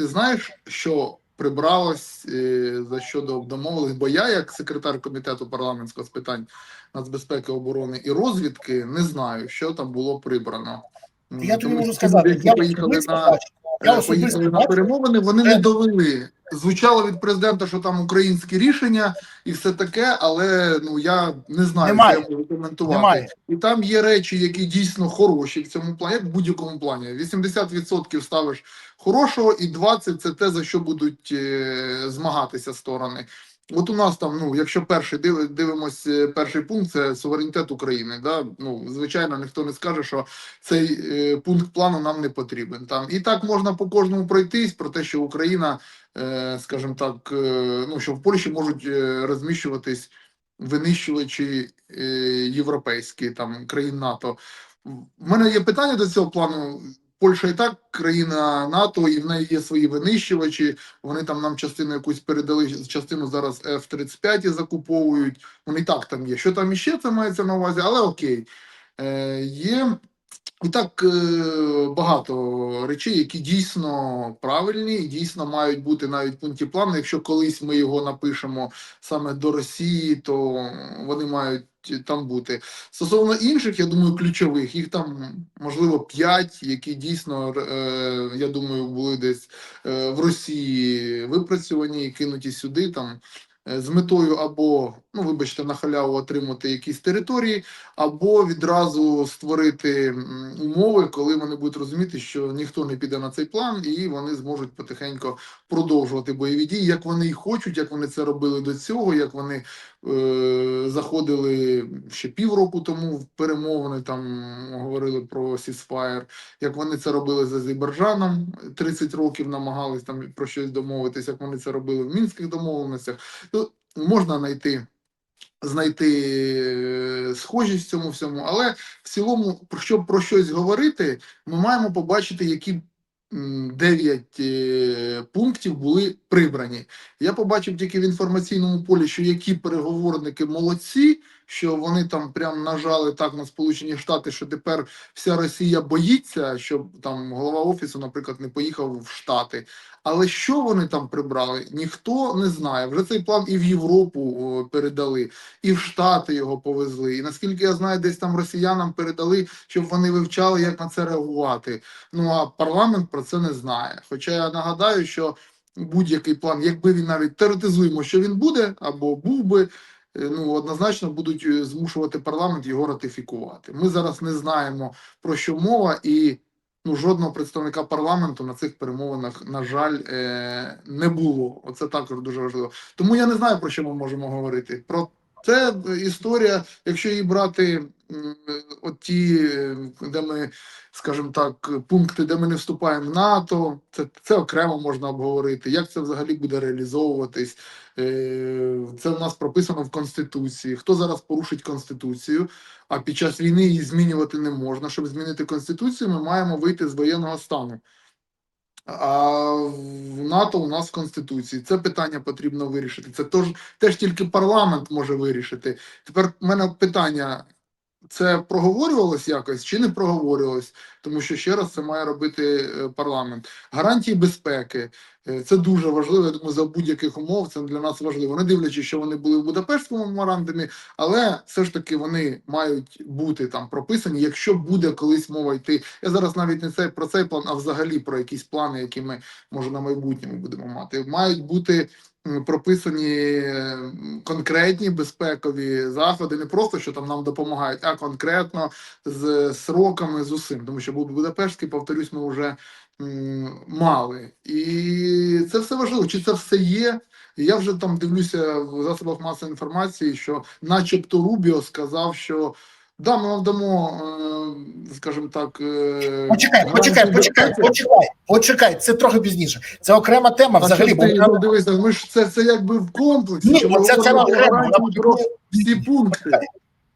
ти знаєш, що прибралось е, за що до домовились? Бо я, як секретар комітету парламентського з питань нацбезпеки, оборони і розвідки, не знаю, що там було прибрано. Я тобі можу сказати, я поїхали на я Е, поїхали на перемовини, вони не довели. Звучало від президента, що там українські рішення і все таке, але ну я не знаю, Немає. як я коментувати. Немає. І там є речі, які дійсно хороші в цьому плані, як в будь-якому плані. 80% ставиш хорошого, і 20% це те, за що будуть е, змагатися сторони. От у нас там, ну, якщо перший див, дивимось, е, перший пункт це суверенітет України. Да? Ну, звичайно, ніхто не скаже, що цей е, пункт плану нам не потрібен. Там і так можна по кожному пройтись про те, що Україна, е, скажімо так, е, ну що в Польщі можуть е, розміщуватись винищувачі е, європейські там країн НАТО. В мене є питання до цього плану. Польща і так країна НАТО, і в неї є свої винищувачі. Вони там нам частину якусь передали, частину зараз F-35 закуповують. Вони і так там є. Що там іще це мається на увазі, але окей. Е, є і так е, багато речей, які дійсно правильні дійсно мають бути навіть в пункті плану. Якщо колись ми його напишемо саме до Росії, то вони мають там бути. Стосовно інших, я думаю, ключових, їх там можливо п'ять, які дійсно, е, я думаю, були десь е, в Росії випрацьовані і кинуті сюди там. Е, З метою або, ну вибачте, на халяву отримати якісь території, або відразу створити умови, коли вони будуть розуміти, що ніхто не піде на цей план, і вони зможуть потихеньку продовжувати бойові дії, як вони і хочуть, як вони це робили до цього, як вони заходили ще півроку тому в перемовини, там говорили про сісфаєр, як вони це робили з Азербайджаном, 30 років намагались там про щось домовитись, як вони це робили в мінських домовленостях. То можна знайти знайти е, схожість в цьому всьому, але в цілому, про щоб про щось говорити, ми маємо побачити, які м, дев'ять е, пунктів були прибрані. Я побачив тільки в інформаційному полі, що які переговорники молодці, що вони там прям нажали так на Сполучені Штати, що тепер вся Росія боїться, щоб там голова офісу, наприклад, не поїхав в Штати. Але що вони там прибрали, ніхто не знає. Вже цей план і в Європу передали, і в Штати його повезли. І наскільки я знаю, десь там росіянам передали, щоб вони вивчали, як на це реагувати. Ну а парламент про це не знає. Хоча я нагадаю, що будь-який план, якби він навіть теоретизуємо, що він буде або був би. Е, Ну, однозначно будуть е, змушувати парламент його ратифікувати. Ми зараз не знаємо про що мова, і ну жодного представника парламенту на цих перемовинах, на жаль, е, не було. Оце також дуже важливо. Тому я не знаю про що ми можемо говорити. Про це історія, якщо її брати от ті, е, де ми, скажімо так, пункти, де ми не вступаємо в НАТО, це, це окремо можна обговорити. Як це взагалі буде реалізовуватись? Е, Це в нас прописано в Конституції. Хто зараз порушить Конституцію, а під час війни її змінювати не можна. Щоб змінити Конституцію, ми маємо вийти з воєнного стану. А в НАТО у нас в Конституції це питання потрібно вирішити. Це теж, теж тільки парламент може вирішити. Тепер в мене питання: це проговорювалось якось чи не проговорювалось? Тому що ще раз це має робити е, парламент. Гарантії безпеки це дуже важливо. Я думаю, за будь-яких умов це для нас важливо. Не дивлячись, що вони були в Будапештському меморандумі, але все ж таки вони мають бути там прописані, якщо буде колись мова йти. Я зараз навіть не це про цей план, а взагалі про якісь плани, які ми може на майбутньому будемо мати. Мають бути прописані е, конкретні безпекові заходи, не просто що там нам допомагають, а конкретно з сроками з усім. Тому що був Будапештський, повторюсь, ми вже мали. І це все важливо. Чи це все є? Я вже там дивлюся в засобах масової інформації, що, начебто, Рубіо сказав, що да, ми вам дамо, е, скажімо так, е, Почекай, почекай, почекай, почекай, почекай. Це трохи пізніше. Це окрема тема А взагалі. Бо ну, дивися, ми ж це, це якби в комплексі. Ні, що це окремо. гарантії, про всі пункти.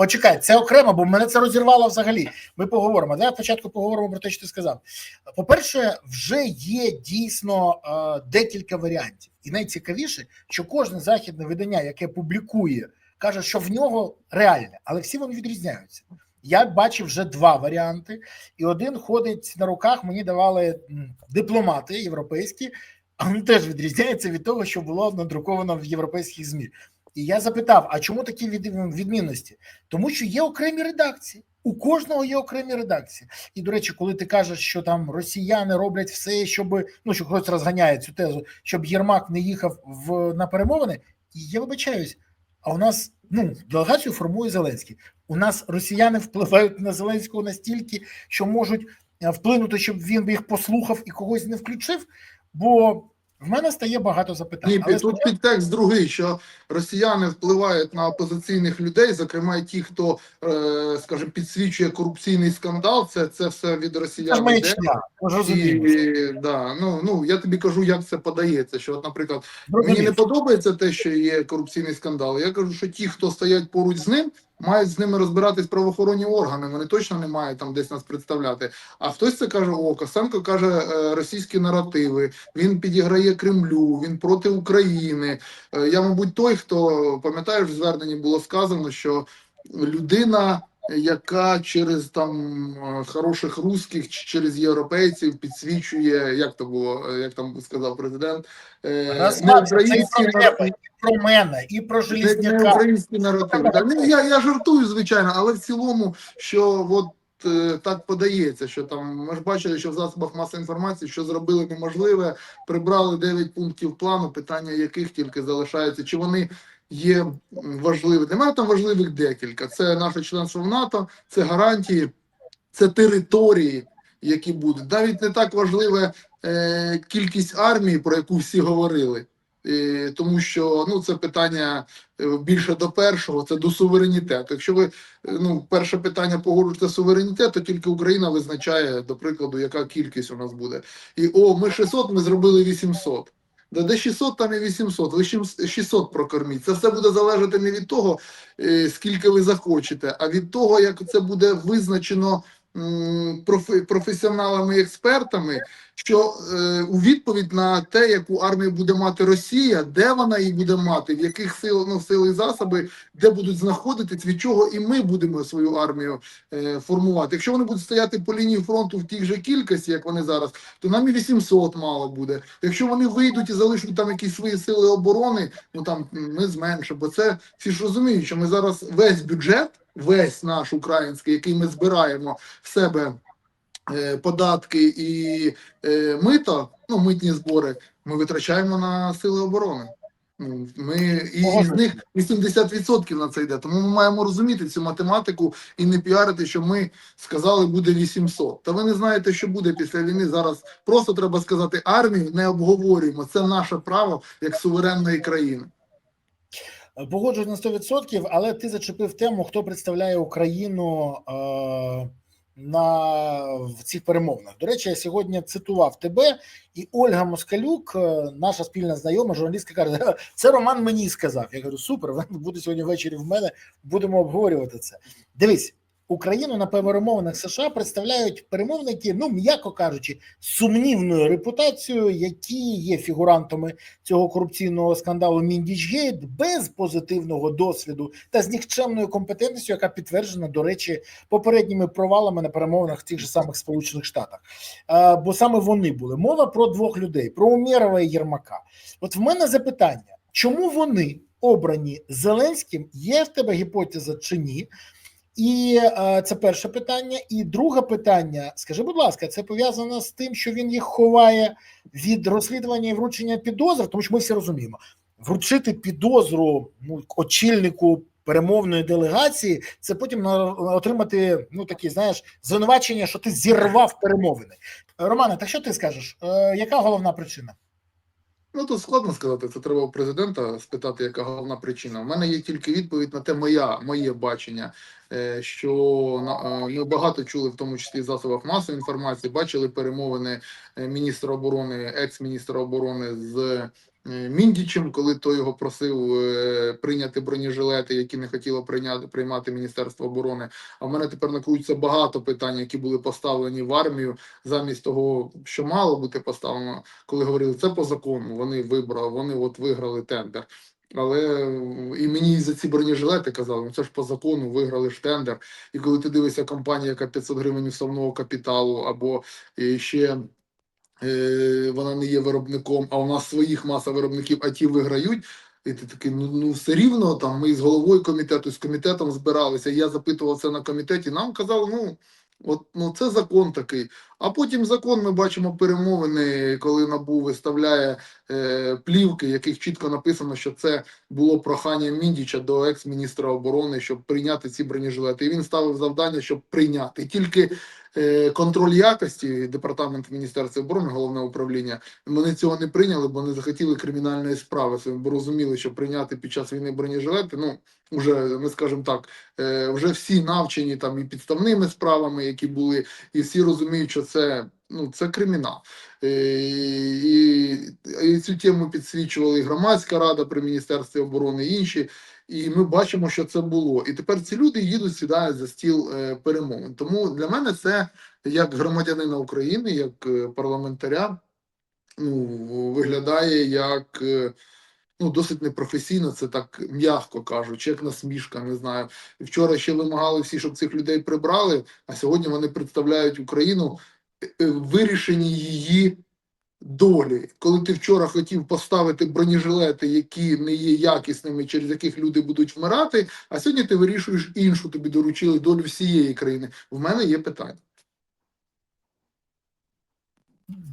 Почекай, це окремо, бо мене це розірвало взагалі. Ми поговоримо. Давай спочатку поговоримо про те, що ти сказав. По-перше, вже є дійсно е, декілька варіантів, і найцікавіше, що кожне західне видання, яке публікує, каже, що в нього реальне, але всі вони відрізняються. Я бачив вже два варіанти, і один ходить на руках. Мені давали дипломати європейські, а він теж відрізняється від того, що було надруковано в європейських змі. І я запитав: а чому такі відмінності? Тому що є окремі редакції. У кожного є окремі редакції. І до речі, коли ти кажеш, що там росіяни роблять все, щоб ну що хтось розганяє цю тезу, щоб Єрмак не їхав в на перемовини, і я вибачаюсь. А у нас ну делегацію формує Зеленський. У нас росіяни впливають на Зеленського настільки, що можуть е, вплинути, щоб він їх послухав і когось не включив. Бо в мене стає багато запитань. Ні, Але тут підтекст другий, що росіяни впливають на опозиційних людей, зокрема й ті, хто, е, скажімо, підсвічує корупційний скандал. Це, це все від росіян маячня. Ми. І, да, ну, ну, я тобі кажу, як це подається. Що, от, наприклад, Мені не подобається те, що є корупційний скандал. Я кажу, що ті, хто стоять поруч з ним, мають з ними розбиратись правоохоронні органи. Вони точно не мають там десь нас представляти. А хтось це каже: о, Косенко каже е, російські наративи. Він підіграє Кремлю, він проти України. Е, Я, мабуть, той, хто пам'ятаєш, в зверненні було сказано, що людина. Яка через там е, хороших русських чи через європейців підсвічує, як то було, е, як там сказав президент, Розслабся, це і про тебе, і про мене, і про Желізняка. українські наративи. Да, ну, я, я жартую, звичайно, але в цілому, що от е, так подається, що там ми ж бачили, що в засобах масової інформації, що зробили неможливе, прибрали 9 пунктів плану, питання яких тільки залишається, чи вони є м, важливі. Для там важливих декілька. Це наше членство в НАТО, це гарантії, це території. Які будуть навіть не так важливе е, кількість армії, про яку всі говорили, е, тому що ну це питання е, більше до першого, це до суверенітету. Якщо ви е, ну перше питання погоджуєте суверенітет, то тільки Україна визначає, до прикладу, яка кількість у нас буде. І о, ми 600, ми зробили 800. Да де 600, там і 800. Ви чим 600 прокорміть. Це все буде залежати не від того, е, скільки ви захочете, а від того, як це буде визначено професіоналами і експертами, що е, у відповідь на те, яку армію буде мати Росія, де вона її буде мати, в яких сил, ну, сили і засоби, де будуть знаходитись, від чого і ми будемо свою армію е, формувати. Якщо вони будуть стояти по лінії фронту в тій же кількості, як вони зараз, то нам і 800 мало буде. Якщо вони вийдуть і залишать там якісь свої сили оборони, ну там ми зменшимо. Бо це всі ж розуміють, що ми зараз весь бюджет, весь наш український, який ми збираємо в себе е, податки і е, мито, ну митні збори, ми витрачаємо на сили оборони. Ну, Ми і з них 80% на це йде. Тому ми маємо розуміти цю математику і не піарити, що ми сказали, буде 800. Та ви не знаєте, що буде після війни. Зараз просто треба сказати армію, не обговорюємо. Це наше право як суверенної країни. Погоджуюсь на 100%, але ти зачепив тему, хто представляє Україну е, на в цих перемовинах. До речі, я сьогодні цитував тебе, і Ольга Москалюк, е, наша спільна знайома, журналістка, каже: це Роман мені сказав. Я кажу, супер, буде сьогодні ввечері в мене. Будемо обговорювати це. Дивись. Україну на перемовинах США представляють перемовники, ну м'яко кажучи, сумнівною репутацією, які є фігурантами цього корупційного скандалу Міндічгейт без позитивного досвіду та з нікчемною компетентністю, яка підтверджена, до речі, попередніми провалами на перемовинах в тих же самих Сполучених Штатах. Е, Бо саме вони були мова про двох людей: про Умєрова і Єрмака. От в мене запитання: чому вони обрані Зеленським? Є в тебе гіпотеза чи ні? І е, це перше питання. І друге питання: скажи, будь ласка, це пов'язано з тим, що він їх ховає від розслідування і вручення підозр, тому що ми всі розуміємо, вручити підозру ну, очільнику перемовної делегації, це потім отримати ну такі, знаєш, звинувачення, що ти зірвав перемовини. Романе, так що ти скажеш? Е, яка головна причина? Ну тут складно сказати. Це треба у президента спитати, яка головна причина. У мене є тільки відповідь на те, моя моє бачення. е, Що е, ми багато чули, в тому числі в засобах масової інформації, бачили перемовини е, міністра оборони, екс-міністра оборони з Міндічем, коли той його просив е, прийняти бронежилети, які не хотіло прийняти приймати Міністерство оборони. А в мене тепер накруються багато питань, які були поставлені в армію, замість того, що мало бути поставлено коли говорили це по закону, вони вибрали, вони от виграли тендер. Але е, і мені за ці бронежилети казали, ну це ж по закону виграли ж тендер. І коли ти дивишся компанія, яка 500 гривень вставного капіталу, або е, ще е, вона не є виробником, а у нас своїх маса виробників, а ті виграють. І ти такий, ну, ну все рівно там ми з головою комітету, з комітетом збиралися. Я запитував це на комітеті. Нам казали, ну от ну це закон такий. А потім закон ми бачимо перемовини, коли НАБУ виставляє е, плівки, яких чітко написано, що це було прохання Міндіча до екс-міністра оборони, щоб прийняти ці бронежилети. І він ставив завдання, щоб прийняти. Тільки е, контроль якості департамент Міністерства оборони, головне управління, вони цього не прийняли, бо не захотіли кримінальної справи, бо розуміли, що прийняти під час війни бронежилети, ну вже ми скажемо так, е, вже всі навчені там і підставними справами, які були, і всі розуміють, що це ну це кримінал. Е, І, і цю тему підсвічували і громадська рада при міністерстві оборони, і інші. І ми бачимо, що це було. І тепер ці люди їдуть, сідають за стіл е, перемовин. Тому для мене це як громадянина України, як е, парламентаря, ну виглядає як. Ну, досить непрофесійно, це так м'яко кажучи, як насмішка, не знаю. Вчора ще вимагали всі, щоб цих людей прибрали, а сьогодні вони представляють Україну вирішенні її долі. Коли ти вчора хотів поставити бронежилети, які не є якісними, через яких люди будуть вмирати, а сьогодні ти вирішуєш іншу, тобі доручили долю всієї країни. В мене є питання.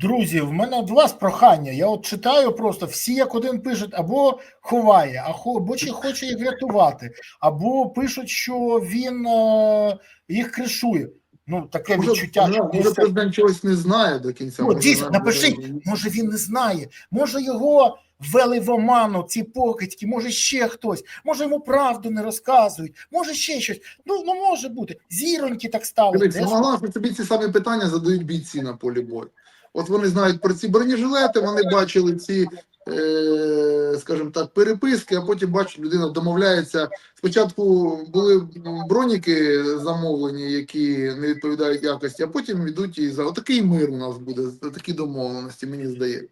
Друзі, в мене до вас прохання. Я от читаю просто всі як один пишуть, або ховає, або чи хоче їх врятувати, або пишуть, що він е, їх кришує. Ну, таке Може, відчуття, може, що може президент чогось не знає до кінця. Ну, дійсно, напишіть, може він не знає, може його ввели в оману, ці покидьки, може ще хтось, може йому правду не розказують, може ще щось. Ну, ну може бути. Зіроньки так стали. Дивіться, могла що тобі ці самі питання задають бійці на полі бою. От вони знають про ці бронежилети, вони бачили ці, е, скажімо так, переписки, а потім бачать, людина домовляється. Спочатку були броніки замовлені, які не відповідають якості, а потім йдуть і за отакий мир у нас буде, такі домовленості, мені здається.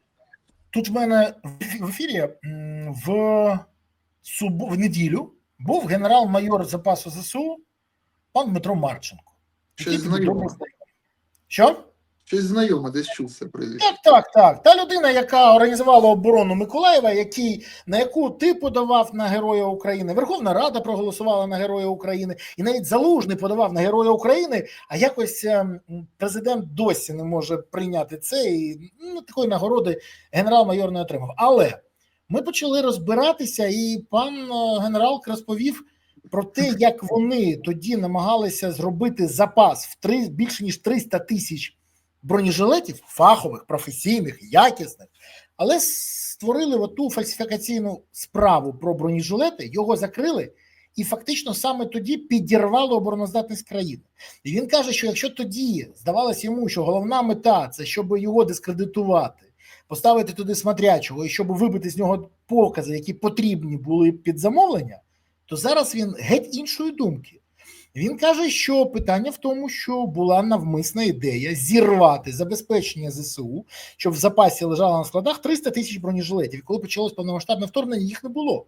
Тут в мене в ефірі в, суб... в неділю був генерал-майор запасу ЗСУ пан Дмитро Марченко. Щось. Що? Щось знайоме, десь чув це прізвище. Так, так, так. Та людина, яка організувала оборону Миколаєва, який, на яку ти подавав на Героя України, Верховна Рада проголосувала на Героя України, і навіть Залужний подавав на Героя України, а якось ем, президент досі не може прийняти це, і ну, такої нагороди генерал-майор не отримав. Але ми почали розбиратися, і пан е, генерал розповів про те, як вони тоді намагалися зробити запас в три більше ніж 300 тисяч бронежилетів фахових, професійних, якісних, але створили оту фальсифікаційну справу про бронежилети, його закрили, і фактично саме тоді підірвало обороноздатність країни. І він каже, що якщо тоді здавалося йому, що головна мета це щоб його дискредитувати, поставити туди смотрячого і щоб вибити з нього покази, які потрібні були під замовлення, то зараз він геть іншої думки. Він каже, що питання в тому, що була навмисна ідея зірвати забезпечення ЗСУ, щоб в запасі лежало на складах 300 тисяч бронежилетів. Коли почалось повномасштабне вторгнення, їх не було.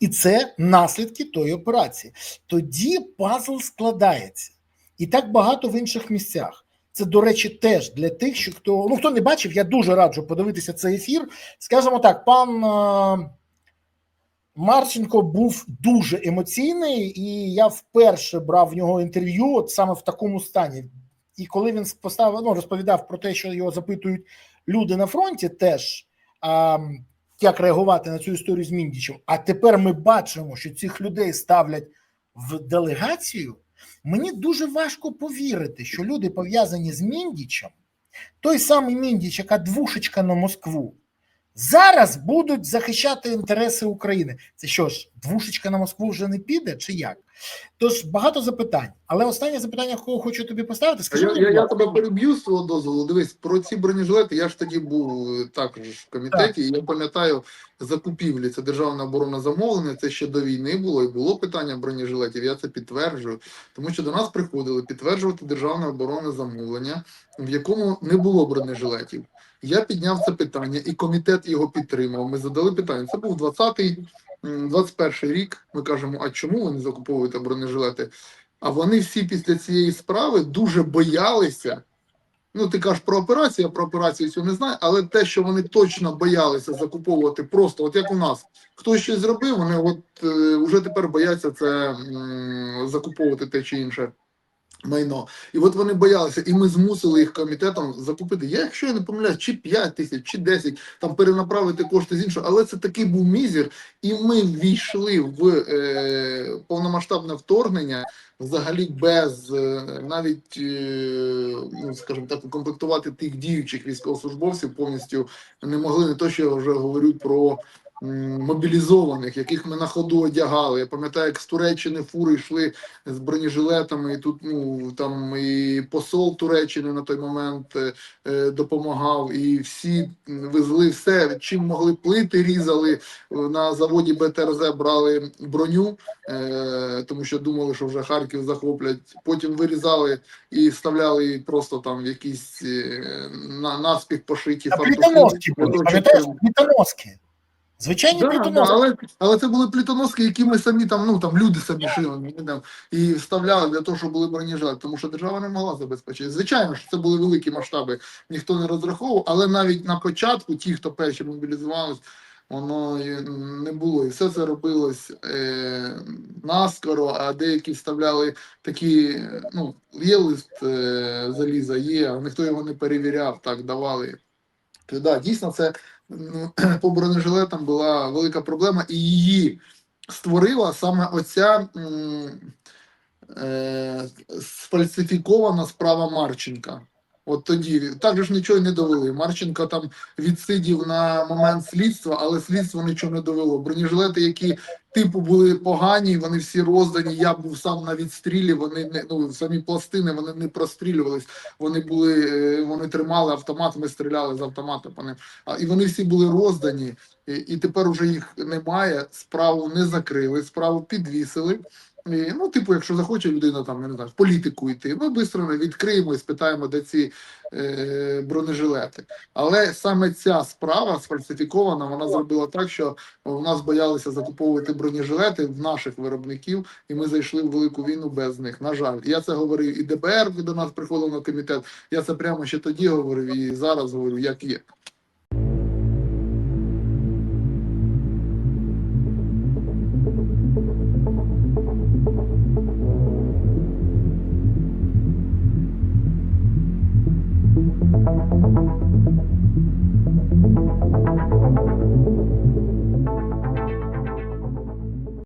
І це наслідки тої операції. Тоді пазл складається. І так багато в інших місцях. Це, до речі, теж для тих, що хто ну хто не бачив, я дуже раджу подивитися цей ефір. Скажімо так, пан. Марченко був дуже емоційний, і я вперше брав в нього інтерв'ю от саме в такому стані. І коли він поставив, ну, розповідав про те, що його запитують люди на фронті, теж а, як реагувати на цю історію з Міндічем. А тепер ми бачимо, що цих людей ставлять в делегацію. Мені дуже важко повірити, що люди пов'язані з Міндічем, той самий Міндіч, яка двушечка на Москву, зараз будуть захищати інтереси України. Це що ж, двушечка на Москву вже не піде, чи як? Тож багато запитань. Але останнє запитання, кого хочу тобі поставити, скажи Я, мені, я, я тебе переб'ю з свого дозволу. Дивись, про ці бронежилети я ж тоді був е, також в комітеті. І я пам'ятаю закупівлі. Це державне оборонне замовлення. Це ще до війни було і було питання бронежилетів. Я це підтверджую, тому що до нас приходили підтверджувати державне оборонне замовлення, в якому не було бронежилетів. Я підняв це питання, і комітет його підтримав. Ми задали питання. Це був 20-й, м, 21 рік. Ми кажемо, а чому ви не закуповуєте бронежилети? А вони всі після цієї справи дуже боялися. Ну, ти кажеш про операцію, я про операцію цю не знаю, але те, що вони точно боялися закуповувати просто, от як у нас, хтось щось зробив, вони от е, вже тепер бояться це м, закуповувати те чи інше майно. І от вони боялися, і ми змусили їх комітетом закупити. Я, якщо я не помиляюсь, чи 5 тисяч, чи 10, там перенаправити кошти з іншого, але це такий був мізер, і ми ввійшли в е, повномасштабне вторгнення взагалі без е, навіть, е, ну скажімо так, укомплектувати тих діючих військовослужбовців повністю не могли. Не то, що я вже говорю про мобілізованих, яких ми на ходу одягали. Я пам'ятаю, як з Туреччини фури йшли з бронежилетами, і тут ну там і посол Туреччини на той момент е, е, допомагав, і всі везли все, чим могли плити, різали на заводі БТРЗ брали броню, е, тому що думали, що вже Харків захоплять. Потім вирізали і вставляли просто там в якісь е, на наспіх пошиті фартухи. плітоноски плітоноски. Звичайні Да, да, плітоноски. але, але це були плітоноски, які ми самі там, ну там люди самі шили там, і вставляли для того, щоб були бронежилети, тому що держава не могла забезпечити. Звичайно, що це були великі масштаби, ніхто не розраховував, але навіть на початку, ті, хто перші мобілізувались, воно не було. І все це робилось е, наскоро, а деякі вставляли такі, ну, є лист е, заліза, є, а ніхто його не перевіряв, так давали. То, да, дійсно, це по бронежилетам була велика проблема, і її створила саме оця е, сфальсифікована справа Марченка. От тоді так ж нічого не довели. Марченко там відсидів на момент слідства, але слідство нічого не довело. Бронежилети, які типу були погані, вони всі роздані. Я був сам на відстрілі. Вони не ну самі пластини вони не прострілювались. Вони були, е, вони тримали автомат. Ми стріляли з автомата по ним. А і вони всі були роздані, і, і тепер уже їх немає. Справу не закрили, справу підвісили. Ну, типу, якщо захоче людина там, я не знаю, в політику йти, ми швидко відкриємо і спитаємо, де ці е, бронежилети. Але саме ця справа сфальсифікована, вона зробила так, що у нас боялися закуповувати бронежилети в наших виробників, і ми зайшли в велику війну без них. На жаль, я це говорив і ДБР до нас приходив на комітет. Я це прямо ще тоді говорив і зараз говорю, як є.